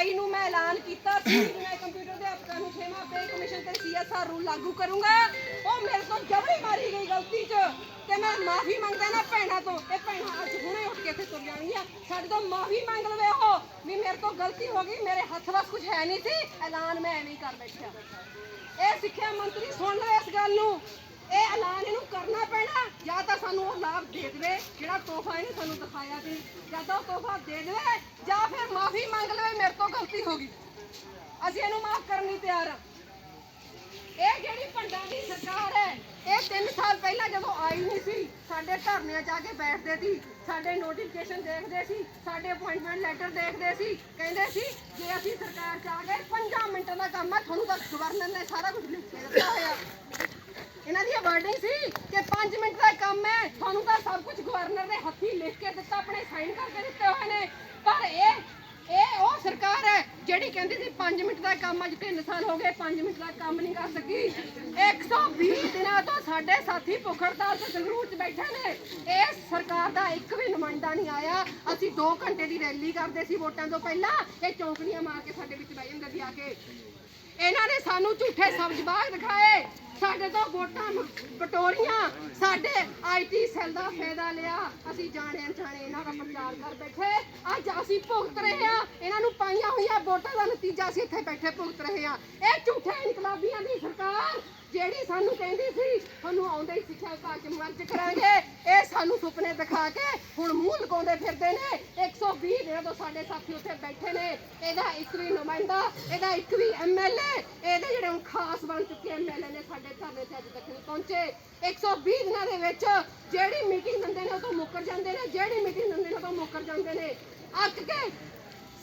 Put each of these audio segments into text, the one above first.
22 ਨੂੰ ਮੈਂ ਐਲਾਨ ਕੀਤਾ ਸੀ ਕਿ ਮੈਂ ਕੰਪਿਊਟਰ ਦੇ ਅਫਸਰਾਂ ਨੂੰ ਖੇਮਾ ਪੇ ਕਮਿਸ਼ਨ ਤੇ ਸੀਐਸਆਰ ਰੂਲ ਲਾਗੂ ਕਰੂੰਗਾ। ਉਹ ਮੇਰੇ ਤੋਂ ਜਬਰੀ ਮਾਰੀ ਗਈ ਗਲਤੀ 'ਚ ਤੇ ਮੈਂ ਮਾਫੀ ਮੰਗਦਾ ਨਾ ਭੈਣਾਂ ਤੋਂ। ਇਹ ਭੈਣਾਂ ਅੱਜ ਹੁਣੇ ਉੱਠ ਕੇ ਇੱਥੇ ਤੁਰ ਜਾਣਗੀਆਂ। ਸਾਡੇ ਤੋਂ ਮਾਫੀ ਮੰਗ ਲਵੇ ਉਹ। ਵੀ ਮੇਰੇ ਤੋਂ ਗਲਤੀ ਹੋ ਗਈ, ਮੇਰੇ ਹੱਥ ਵਸ ਕੁਝ ਹੈ ਨਹੀਂ ਸੀ। ਐਲਾਨ ਮੈਂ ਐਵੇਂ ਕਰ ਬੈਠਿਆ। ਇਹ ਸਿੱਖਿਆ ਮੰਤਰੀ ਸੁਣ ਲਓ ਇਸ ਗੱਲ ਨੂੰ। ਇਹ ਐਲਾਨ ਇਹਨੂੰ ਕਰਨਾ ਪੈਣਾ। ਜਾਂ ਤਾਂ ਸਾਨੂੰ ਉਹ ਲਾਭ ਦੇ ਦੇਵੇ, ਜਿਹੜਾ ਤੋਹਫਾ ਇਹਨੇ ਸਾਨੂੰ ਦਿਖਾਇਆ ਸੀ। ਜਾਂ ਤਾਂ ਉਹ ਤੋਹਫਾ ਦੇ ਦੇਵੇ, ਜਾਂ ਫਿਰ ਮਾਫੀ ਮੰਗ ਲਵੇ ਮੇਰੇ ਤੋਂ ਗਲਤੀ ਹੋ ਗਈ। ਅਸੀਂ ਇਹਨੂੰ ਮਾਫ ਕਰਨ ਲਈ ਤਿਆਰ ਹਾਂ ਇਹ ਜਿਹੜੀ ਪੰਡਾਂ ਦੀ ਸਰਕਾਰ ਹੈ, ਇਹ 3 ਸਾਲ ਪਹਿਲਾਂ ਜਦੋਂ ਆਈ ਨਹੀਂ ਸੀ, ਸਾਡੇ ਧਰਨਿਆਂ 'ਚ ਆ ਕੇ ਬੈਠਦੇ ਸੀ, ਸਾਡੇ ਨੋਟੀਫਿਕੇਸ਼ਨ ਦੇਖਦੇ ਸੀ, ਸਾਡੇ ਅਪਾਇੰਟਮੈਂਟ ਲੈਟਰ ਦੇਖਦੇ ਸੀ, ਕਹਿੰਦੇ ਸੀ, ਜੇ ਅਸੀਂ ਸਰਕਾਰ 'ਚ ਆ ਗਏ 5 ਮਿੰਟਾਂ ਦਾ ਕੰਮ ਹੈ ਤੁਹਾਨੂੰ ਤਾਂ ਗਵਰਨਰ ਨੇ ਸਾਰਾ ਕੁਝ ਲਿਖ ਕੇ ਦਿੱਤਾ ਹੋਇਆ। ਇਹਨਾਂ ਦੀ ਵਰਡਿੰਗ ਸੀ ਕਿ 5 ਮਿੰਟ ਦਾ ਕੰਮ ਹੈ, ਤੁਹਾਨੂੰ ਤਾਂ ਸਭ ਕੁਝ ਗਵਰਨਰ ਨੇ ਹੱਥੀ ਲਿਖ ਕੇ ਦਿੱਤਾ, ਆਪਣੇ ਸਾਈਨ ਕਰਕੇ ਦਿੱਤੇ ਹੋਏ ਨੇ। ਪਰ ਇਹ ਇਹ ਉਹ ਸਰਕਾਰ ਹੈ ਜਿਹੜੀ ਕਹਿੰਦੀ ਸੀ 5 ਮਿੰਟ ਦਾ ਕੰਮ ਅੱਜ 3 ਸਾਲ ਹੋ ਗਏ 5 ਮਿੰਟ ਦਾ ਕੰਮ ਨਹੀਂ ਕਰ ਸਕੀ। 120 ਦਿਨਾਂ ਤੋਂ ਸਾਡੇ ਸਾਥੀ ਭੁੱਖ ਹੜਤਾਲ ਤੇ ਸੰਗਰੂਰ 'ਚ ਬੈਠੇ ਨੇ। ਇਹ ਸਰਕਾਰ ਦਾ ਇੱਕ ਵੀ ਨੁਮਾਇੰਦਾ ਨਹੀਂ ਆਇਆ। ਅਸੀਂ 2 ਘੰਟੇ ਦੀ ਰੈਲੀ ਕਰਦੇ ਸੀ ਵੋਟਾਂ ਤੋਂ ਪਹਿਲਾਂ। ਇਹ ਚੌਂਕੜੀਆਂ ਮਾਰ ਕੇ ਸਾਡੇ ਵਿੱਚ ਬਹਿ ਜਾਂਦੇ ਸੀ ਆ ਕੇ। ਇਹਨਾਂ ਨੇ ਸਾਨੂੰ ਝੂਠੇ ਸਬਜ਼ ਦਿਖਾਏ। ਸਾਡੇ ਤੋਂ ਵੋਟਾਂ ਮ- ਸਾਡੇ ਆਈਟੀ ਸੈੱਲ ਦਾ ਫਾਇਦਾ ਲਿਆ। ਅਸੀਂ ਜਾਣੇ ਅਣਜਾਣੇ ਇਹਨਾਂ ਦਾ ਪ੍ਰਚਾਰ ਕਰ ਬੈਠੇ। ਅੱਜ ਅਸੀਂ ਭੁਗਤ ਰਹੇ ਹਾਂ। ਇਹਨਾਂ ਨੂੰ ਪਾਈਆਂ ਹੋਈਆਂ ਵੋਟਾਂ ਦਾ ਨਤੀਜਾ ਅਸੀਂ ਇੱਥੇ ਬੈਠੇ ਭੁਗਤ ਰਹੇ ਹਾਂ। ਇਹ ਝੂਠੇ ਇਨਕਲਾਬੀਆਂ ਦੀ ਸਰਕਾਰ ਜਿਹੜੀ ਸਾਨੂੰ ਕਹਿੰਦੀ ਸੀ ਤੁਹਾਨੂੰ ਆਉਂਦੇ ਹੀ ਸਿੱਖਿਆ ਵਿਭਾਗ ਚ ਮਰਜ ਕਰਾਂਗੇ। ਇਹ ਸਾਨੂੰ ਸੁਪਨੇ ਦਿਖਾ ਕੇ ਹੁਣ ਮੂੰਹ ਲਗਾਉਂਦੇ ਫਿਰਦੇ ਨੇ। 120 ਦਿਨਾਂ ਤੋਂ ਸਾਡੇ ਸਾਥੀ ਉੱਥੇ ਬੈਠੇ ਨੇ। ਇਹਦਾ ਇੱਕ ਵੀ ਨੁਮਾਇੰਦਾ, ਇਹਦਾ ਇੱਕ ਵੀ ਐਮਐਲਏ ਇਹਦੇ ਜਿਹੜੇ ਹੁਣ ਖਾਸ ਬਣ ਚੁੱਕੇ ਐਮਐਲਏ ਨੇ ਸਾਡੇ ਧਰਨੇ ਤੇ ਅੱਜ ਤੱਕ ਨਹੀਂ ਪਹੁੰਚੇ। 120 ਦਿਨਾਂ ਦੇ ਵਿੱਚ ਜਿਹੜੀ ਮੀਟਿੰਗ ਦਿੰਦੇ ਨੇ ਉਹ ਤੋਂ ਮੁੱਕਰ ਜਾਂਦੇ ਨੇ, ਜਿਹੜੀ ਮੀਟਿੰਗ ਦਿੰਦੇ ਨੇ ਉਹ ਤੋਂ ਮੁੱਕਰ ਜਾਂਦੇ ਨੇ। ਅੱਕ ਕੇ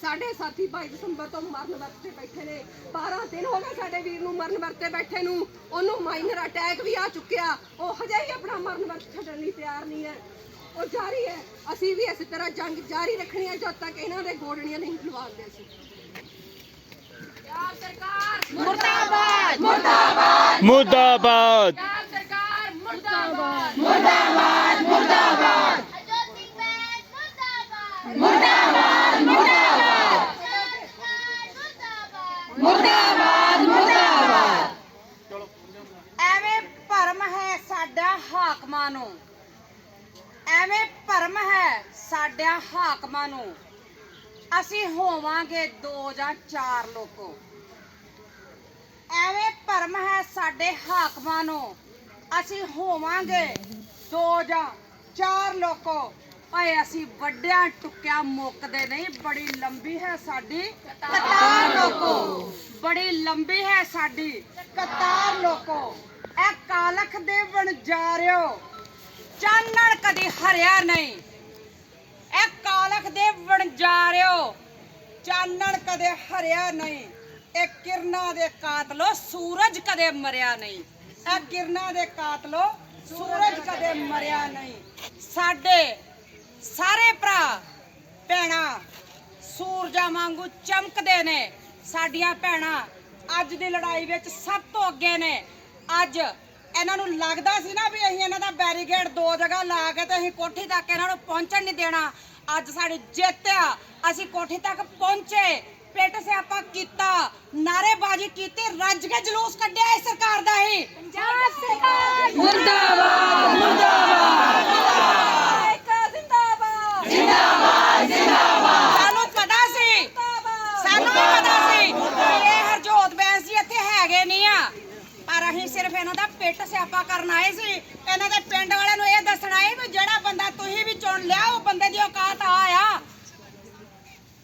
ਸਾਡੇ ਸਾਥੀ 22 ਦਸੰਬਰ ਤੋਂ ਮਰਨ ਵਰਤ ਬੈਠੇ ਨੇ। 12 ਦਿਨ ਹੋ ਗਏ ਸਾਡੇ ਵੀਰ ਨੂੰ ਮਰਨ ਵਰਤ ਬੈਠੇ ਨੂੰ। ਉਹਨੂੰ ਮਾਈਨਰ ਅਟੈਕ ਵੀ ਆ ਚੁੱਕਿਆ। ਉਹ ਹਜੇ ਹੀ ਆਪਣਾ ਮਰਨ ਵਰਤ ਛੱਡਣ ਲਈ ਤਿਆਰ ਨਹੀਂ ਹੈ। ਉਹ ਜਾਰੀ ਹੈ। ਅਸੀਂ ਵੀ ਇਸੇ ਤਰ੍ਹਾਂ ਜੰਗ ਜਾਰੀ ਰੱਖਣੀ ਹੈ ਜਦ ਤੱਕ ਇਹਨਾਂ ਦੇ ਗੋਡਣੀਆਂ ਨਹੀਂ ਖਿਲਵਾਉਂਦੇ ਅਸੀਂ। ਪੰਜਾਬ ਸਰਕਾਰ ਮੁਰਦਾਬਾਦ! ਮੁਰਦਾਬਾਦ! ਮੁਰਦਾਬਾਦ! ਪੰਜਾਬ ਸਰਕਾਰ ਮੁਰਦਾਬਾਦ! ਅਜੋਤੀ ਬੈਗ ਮੁਰਦਾਬਾਦ! ਮੁਰਦਾਬਾਦ ਮੁਰਦਾਬਾਦ ਮੁਰਦਾਬਾਦ ਐਵੇਂ ਭਰਮ ਹੈ ਸਾਡਾ ਹਾਕਮਾਂ ਨੂੰ। ਐਵੇਂ ਭਰਮ ਹੈ ਸਾਡਾ ਹਾਕਮਾਂ ਨੂੰ। ਅਸੀਂ ਹੋਵਾਂਗੇ ਦੋ ਜਾਂ ਚਾਰ ਲੋਕੋ। ਐਵੇਂ ਭਰਮ ਹੈ ਸਾਡੇ ਹਾਕਮਾਂ ਨੂੰ। ਅਸੀਂ ਹੋਵਾਂਗੇ ਦੋ ਜਾਂ ਚਾਰ ਲੋਕੋ। ਓਏ ਅਸੀਂ ਵੱਡਿਆਂ ਟੁੱਕਿਆ ਮੁੱਕਦੇ ਨਹੀਂ, ਬੜੀ ਲੰਬੀ ਹੈ ਸਾਡੀ ਕਤਾਰ ਲੋਕੋ। ਬੜੀ ਲੰਬੀ ਹੈ ਸਾਡੀ ਕਤਾਰ ਲੋਕੋ। ਇਹ ਕਾਲਖ ਦੇ ਵਣਜਾਰਿਓ ਚਾਨਣ ਕਦੀ ਹਰਿਆ ਨਹੀਂ। ਇਹ ਕਾਲਖ ਦੇ ਵਣਜਾਰਿਓ ਚਾਨਣ ਕਦੇ ਹਰਿਆ ਨਹੀਂ। ਇਹ ਕਿਰਨਾਂ ਦੇ ਕਾਤਲੋ ਸੂਰਜ ਕਦੇ ਮਰਿਆ ਨਹੀਂ। ਇਹ ਕਿਰਨਾਂ ਦੇ ਕਾਤਲੋ ਸੂਰਜ ਕਦੇ ਮਰਿਆ ਨਹੀਂ। ਸਾਡੇ ਸਾਰੇ ਭਰਾ, ਭੈਣਾਂ, ਸੂਰਜਾਂ ਵਾਂਗੂ ਚਮਕਦੇ ਨੇ। ਸਾਡੀਆਂ ਭੈਣਾਂ ਅੱਜ ਦੀ ਲੜਾਈ ਵਿੱਚ ਸਭ ਤੋਂ ਅੱਗੇ ਨੇ। ਅੱਜ ਇਹਨਾਂ ਨੂੰ ਲੱਗਦਾ ਸੀ ਨਾ ਵੀ ਅਸੀਂ ਇਹਨਾਂ ਦਾ ਬੈਰੀਕੇਡ ਦੋ ਜਗ੍ਹਾ ਲਾ ਕੇ ਤੇ ਅਸੀਂ ਕੋਠੀ ਤੱਕ ਇਹਨਾਂ ਨੂੰ ਪਹੁੰਚਣ ਨਹੀਂ ਦੇਣਾ। ਅੱਜ ਸਾਡੀ ਜਿੱਤ ਆ। ਅਸੀਂ ਕੋਠੀ ਤੱਕ ਪਹੁੰਚੇ। ਪਿੱਟ ਸਿਆਪਾ ਕੀਤਾ ਨਾਰੇਬਾਜ਼ੀ ਕੀਤੀ, ਰੱਜ ਕੇ ਜਲੂਸ ਕੱਢਿਆ ਇਸ ਸਰਕਾਰ ਦਾ ਹੀ। ਪੰਜਾਬ ਸਰਕਾਰ ਇੱਕ ਜ਼ਿੰਦਾਬਾਦ ਸਾਨੂੰ ਪਤਾ ਸੀ ਸਾਨੂੰ ਵੀ ਪਤਾ ਸੀ ਕਿ ਇਹ ਹਰਜੋਤ ਬੈਂਸ ਜੀ ਇੱਥੇ ਹੈਗੇ ਨਹੀਂ ਆ ਪਰ ਅਸੀਂ ਸਿਰਫ ਇਹਨਾਂ ਦਾ ਪਿੱਟ ਸਿਆਪਾ ਕਰਨ ਆਏ ਸੀ, ਇਹਨਾਂ ਦੇ ਪਿੰਡ ਵਾਲਿਆਂ ਨੂੰ ਇਹ ਦੱਸਣ ਆਏ ਵੀ ਜਿਹੜਾ ਬੰਦਾ ਤੁਸੀਂ ਵੀ ਚੁਣ ਲਿਆ, ਉਹ ਬੰਦੇ ਦੀ ਔਕਾਤ ਆ ਆ।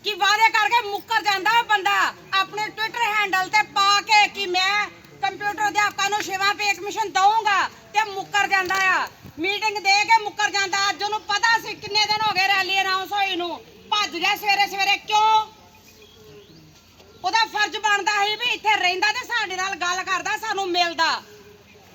ਕਿ ਵਾਅਦੇ ਕਰਕੇ ਮੁੱਕਰ ਜਾਂਦਾ ਉਹ ਬੰਦਾ। ਆਪਣੇ ਟਵਿੱਟਰ ਹੈਂਡਲ ਤੇ ਪਾ ਕੇ ਕਿ ਮੈਂ ਕੰਪਿਊਟਰ ਅਧਿਆਪਕਾਂ ਨੂੰ ਸੇਵਾ ਪੇ ਕਮਿਸ਼ਨ ਦਊਂਗਾ ਤੇ ਮੁੱਕਰ ਜਾਂਦਾ ਆ। ਮੀਟਿੰਗ ਦੇ ਕੇ ਮੁੱਕਰ ਜਾਂਦਾ। ਅੱਜ ਉਹਨੂੰ ਪਤਾ ਸੀ ਕਿੰਨੇ ਦਿਨ ਹੋ ਗਏ ਰੈਲੀ ਅਨਾਉਂਸ ਹੋਈ ਨੂੰ। ਭੱਜ ਗਿਆ ਸਵੇਰੇ ਸਵੇਰੇ। ਕਿਉਂ? ਉਹਦਾ ਫਰਜ਼ ਬਣਦਾ ਸੀ ਵੀ ਇੱਥੇ ਰਹਿੰਦਾ ਤੇ ਸਾਡੇ ਨਾਲ ਗੱਲ ਕਰਦਾ, ਸਾਨੂੰ ਮਿਲਦਾ।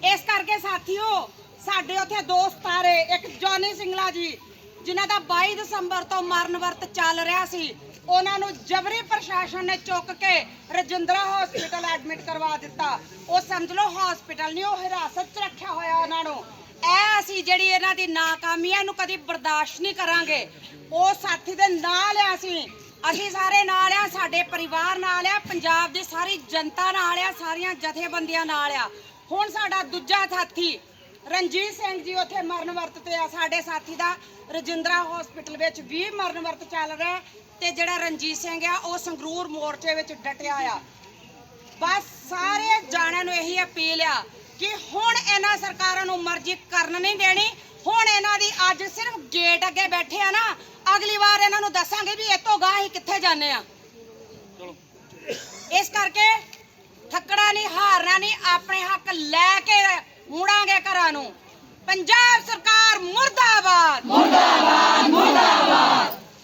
ਇਸ ਕਰਕੇ ਸਾਥੀਓ, ਸਾਡੇ ਉੱਥੇ ਦੋਸਤ ਆਰੇ ਇੱਕ ਜੌਨੀ ਸਿੰਗਲਾ ਜੀ, ਜਿਨ੍ਹਾਂ ਦਾ 22 ਦਸੰਬਰ ਤੋਂ ਮਰਨ ਵਰਤ ਚੱਲ ਰਿਹਾ ਸੀ, ਉਹਨਾਂ ਨੂੰ ਜਬਰੀ ਪ੍ਰਸ਼ਾਸਨ ਨੇ ਚੁੱਕ ਕੇ ਰਜਿੰਦਰਾ ਹਸਪੀਟਲ ਐਡਮਿਟ ਕਰਵਾ ਦਿੱਤਾ। ਉਹ ਸਮਝ ਲਓ ਹਸਪੀਟਲ ਨਹੀਂ, ਉਹ ਹਿਰਾਸਤ 'ਚ ਰੱਖਿਆ ਹੋਇਆ ਉਹਨਾਂ ਨੂੰ। ਇਹ ਅਸੀਂ ਜਿਹੜੀ ਇਹਨਾਂ ਦੀ ਨਾਕਾਮੀ ਹੈ ਇਹਨੂੰ ਕਦੀ ਬਰਦਾਸ਼ਤ ਨਹੀਂ ਕਰਾਂਗੇ। ਉਹ ਸਾਥੀ ਦੇ ਨਾਲ ਆ ਅਸੀਂ। ਅਸੀਂ ਸਾਰੇ ਨਾਲ ਆ, ਸਾਡੇ ਪਰਿਵਾਰ ਨਾਲ ਆ, ਪੰਜਾਬ ਦੀ ਸਾਰੀ ਜਨਤਾ ਨਾਲ ਆ, ਸਾਰੀਆਂ ਜਥੇਬੰਦੀਆਂ ਨਾਲ ਆ। ਹੁਣ ਸਾਡਾ ਦੂਜਾ ਸਾਥੀ ਰਣਜੀਤ ਸਿੰਘ ਜੀ ਉੱਥੇ ਮਰਨ ਵਰਤ ਤੇ ਆ, ਸਾਡੇ ਸਾਥੀ ਦਾ ਰਜਿੰਦਰਾ ਹਸਪੀਟਲ ਵਿੱਚ ਵੀ ਮਰਨ ਵਰਤ ਚੱਲ ਰਿਹਾ ਤੇ ਜਿਹੜਾ ਰਣਜੀਤ ਸਿੰਘ ਆ, ਉਹ ਸੰਗਰੂਰ ਮੋਰਚੇ ਵਿੱਚ ਡਟਿਆ ਆ। ਬਸ ਸਾਰੇ ਜਾਣਿਆਂ ਨੂੰ ਇਹੀ ਅਪੀਲ ਆ ਕਿ ਹੁਣ ਇਹਨਾਂ ਸਰਕਾਰਾਂ ਨੂੰ ਮਰਜ਼ੀ ਕਰਨ ਨਹੀਂ ਦੇਣੀ, ਹੁਣ ਇਹਨਾਂ ਦੀ ਅੱਜ ਸਿਰਫ ਗੇਟ ਅੱਗੇ ਬੈਠੇ ਆ ਨਾ ਅਗਲੀ ਵਾਰ ਇਹਨਾਂ ਨੂੰ ਦੱਸਾਂਗੇ ਵੀ ਇਹ ਤੋਂ ਗਾਹ ਹੀ ਕਿੱਥੇ ਜਾਂਦੇ ਆ ਇਸ ਕਰਕੇ ਥੱਕੜਾ ਨਹੀਂ, ਹਾਰਨਾ ਨਹੀਂ, ਆਪਣੇ ਹੱਕ ਲੈ ਕੇ ਮੁੜਾਂਗੇ ਘਰਾਂ ਨੂੰ। ਪੰਜਾਬ ਸਰਕਾਰ ਮੁਰਦਾਬਾਦ। ਮੁਰਦਾਬਾਦ ਮੁਰਦਾਬਾਦ।